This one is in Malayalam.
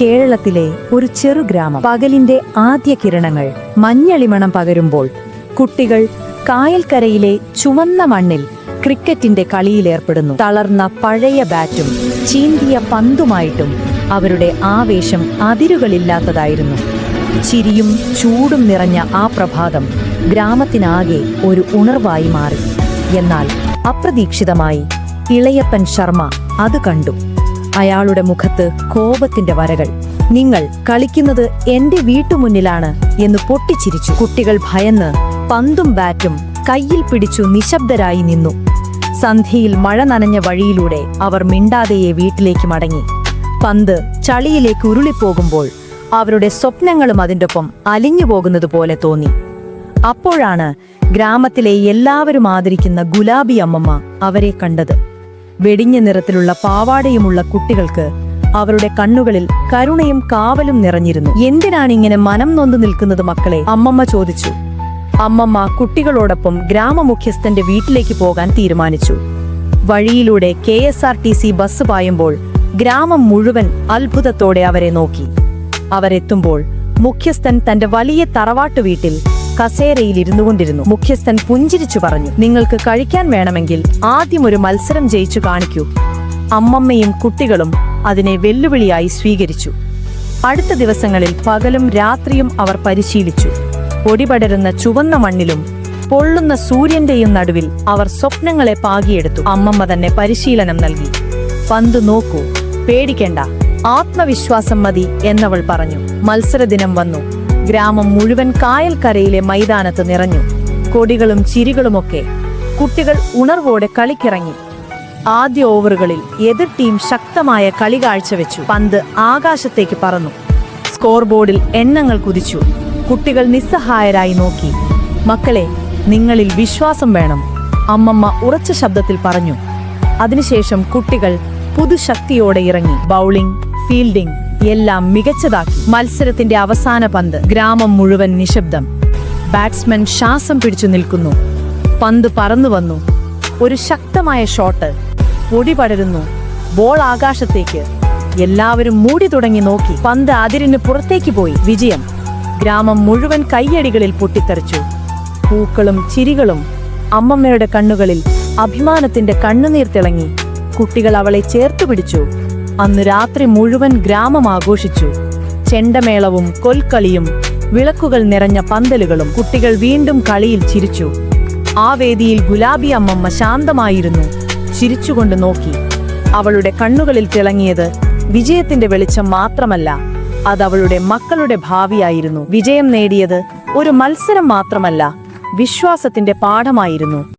കേരളത്തിലെ ഒരു ചെറു ഗ്രാമം. പകലിന്റെ ആദ്യ കിരണങ്ങൾ മഞ്ഞളിമണം പകരുമ്പോൾ കുട്ടികൾ കായൽക്കരയിലെ ചുവന്ന മണ്ണിൽ ക്രിക്കറ്റിന്റെ കളിയിലേർപ്പെടുന്നു തളർന്ന പഴയ ബാറ്റും ചീന്തിയ പന്തുമായിട്ടും അവരുടെ ആവേശം അതിരുകളില്ലാത്തതായിരുന്നു. ചിരിയും ചൂടും നിറഞ്ഞ ആ പ്രഭാതം ഗ്രാമത്തിനാകെ ഒരു ഉണർവായി മാറി. എന്നാൽ അപ്രതീക്ഷിതമായി ഇളയപ്പൻ ശർമ്മ അത് കണ്ടു. അയാളുടെ മുഖത്ത് കോപത്തിന്റെ വരകൾ. നിങ്ങൾ കളിക്കുന്നത് എന്റെ വീട്ടുമുന്നിലാണ് എന്ന് പൊട്ടിച്ചിരിച്ചു. കുട്ടികൾ ഭയന്ന് പന്തും ബാറ്റും കയ്യിൽ പിടിച്ചു നിശബ്ദരായി നിന്നു. സന്ധ്യയിൽ മഴ നനഞ്ഞ വഴിയിലൂടെ അവർ മിണ്ടാതെയെ വീട്ടിലേക്ക് മടങ്ങി. പന്ത് ചളിയിലേക്ക് ഉരുളിപ്പോകുമ്പോൾ അവരുടെ സ്വപ്നങ്ങളും അതിന്റൊപ്പം അലിഞ്ഞു പോകുന്നത് പോലെ തോന്നി. അപ്പോഴാണ് ഗ്രാമത്തിലെ എല്ലാവരും ആദരിക്കുന്ന ഗുലാബി അമ്മമ്മ അവരെ കണ്ടത്. വെടിഞ്ഞ നിറത്തിലുള്ള പാവാടയുമുള്ള കുട്ടികൾക്ക് അവരുടെ കണ്ണുകളിൽ കരുണയും കാവലും നിറഞ്ഞിരുന്നു. എന്തിനാണ് ഇങ്ങനെ മനം നൊന്തു നിൽക്കുന്നത് മക്കളെ? അമ്മമ്മ ചോദിച്ചു. അമ്മമ്മ കുട്ടികളോടൊപ്പം ഗ്രാമമുഖ്യസ്ഥന്റെ വീട്ടിലേക്ക് പോകാൻ തീരുമാനിച്ചു. വഴിയിലൂടെ K S R T C bus പായുമ്പോൾ ഗ്രാമം മുഴുവൻ അത്ഭുതത്തോടെ അവരെ നോക്കി. അവരെത്തുമ്പോൾ മുഖ്യസ്ഥൻ തന്റെ വലിയ തറവാട്ടു വീട്ടിൽ കസേരയിൽ ഇരുന്നു കൊണ്ടിരുന്നു മുഖ്യസ്ഥൻ പുഞ്ചിരിച്ചു പറഞ്ഞു നിങ്ങൾക്ക് കഴിക്കാൻ വേണമെങ്കിൽ ആദ്യം ഒരു മത്സരം ജയിച്ചു കാണിക്കൂ. അമ്മമ്മയും കുട്ടികളും അതിനെ വെല്ലുവിളിയായി സ്വീകരിച്ചു. അടുത്ത ദിവസങ്ങളിൽ പകലും രാത്രിയും അവർ പരിശീലിച്ചു. പൊടിപടരുന്ന ചുവന്ന മണ്ണിലും പൊള്ളുന്ന സൂര്യന്റെയും നടുവിൽ അവർ സ്വപ്നങ്ങളെ പാകിയെടുത്തു. അമ്മമ്മ തന്നെ പരിശീലനം നൽകി. പന്ത് നോക്കൂ പേടിക്കേണ്ട ആത്മവിശ്വാസം മതി എന്നവൾ പറഞ്ഞു. മത്സരദിനം വന്നു. ഗ്രാമം മുഴുവൻ കായൽക്കരയിലെ മൈതാനത്ത് നിറഞ്ഞു. കൊടികളും ചിരികളുമൊക്കെ കുട്ടികൾ ഉണർവോടെ കളിക്കിറങ്ങി. ആദ്യ ഓവറുകളിൽ എതിർ ടീം ശക്തമായ കളി കാഴ്ചവെച്ചു പന്ത് ആകാശത്തേക്ക് പറന്നു. സ്കോർ ബോർഡിൽ എണ്ണങ്ങൾ കുതിച്ചു. കുട്ടികൾ നിസ്സഹായരായി നോക്കി. മക്കളെ നിങ്ങളിൽ വിശ്വാസം വേണം അമ്മമ്മ ഉറച്ച ശബ്ദത്തിൽ പറഞ്ഞു. അതിനുശേഷം കുട്ടികൾ പുതുശക്തിയോടെ ഇറങ്ങി. ബൗളിംഗ് ഫീൽഡിംഗ് എല്ലാം മികച്ചതാക്കി. മത്സരത്തിന്റെ അവസാന പന്ത് ഗ്രാമം മുഴുവൻ നിശബ്ദം. ബാറ്റ്സ്മാൻ ശ്വാസം പിടിച്ചു നിൽക്കുന്നു. പന്ത് പറന്നു വന്നു. ഒരു ശക്തമായ ഷോട്ട്. പൊടി പടരുന്നു. ബോൾ ആകാശത്തേക്ക്. എല്ലാവരും മൂടി തുടങ്ങി നോക്കി. പന്ത് അതിരിന് പുറത്തേക്ക് പോയി. വിജയം. ഗ്രാമം മുഴുവൻ കയ്യടികളിൽ പൊട്ടിത്തെറിച്ചു. പൂക്കളും ചിരികളും അമ്മമ്മയുടെ കണ്ണുകളിൽ അഭിമാനത്തിന്റെ കണ്ണുനീർ തിളങ്ങി. കുട്ടികൾ അവളെ ചേർത്തു പിടിച്ചു. അന്ന് രാത്രി മുഴുവൻ ഗ്രാമം ആഘോഷിച്ചു. ചെണ്ടമേളവും കൊൽക്കളിയും വിളക്കുകൾ നിറഞ്ഞ പന്തലുകളും കുട്ടികൾ വീണ്ടും കളിയിൽ ചിരിച്ചു. ആ വേദിയിൽ ഗുലാബി അമ്മമ്മ ശാന്തമായിരുന്നു ചിരിച്ചുകൊണ്ട് നോക്കി. അവളുടെ കണ്ണുകളിൽ തിളങ്ങിയത് വിജയത്തിന്റെ വെളിച്ചം മാത്രമല്ല അത് അവളുടെ മക്കളുടെ ഭാവിയായിരുന്നു. വിജയം നേടിയത് ഒരു മത്സരം മാത്രമല്ല വിശ്വാസത്തിന്റെ പാഠമായിരുന്നു.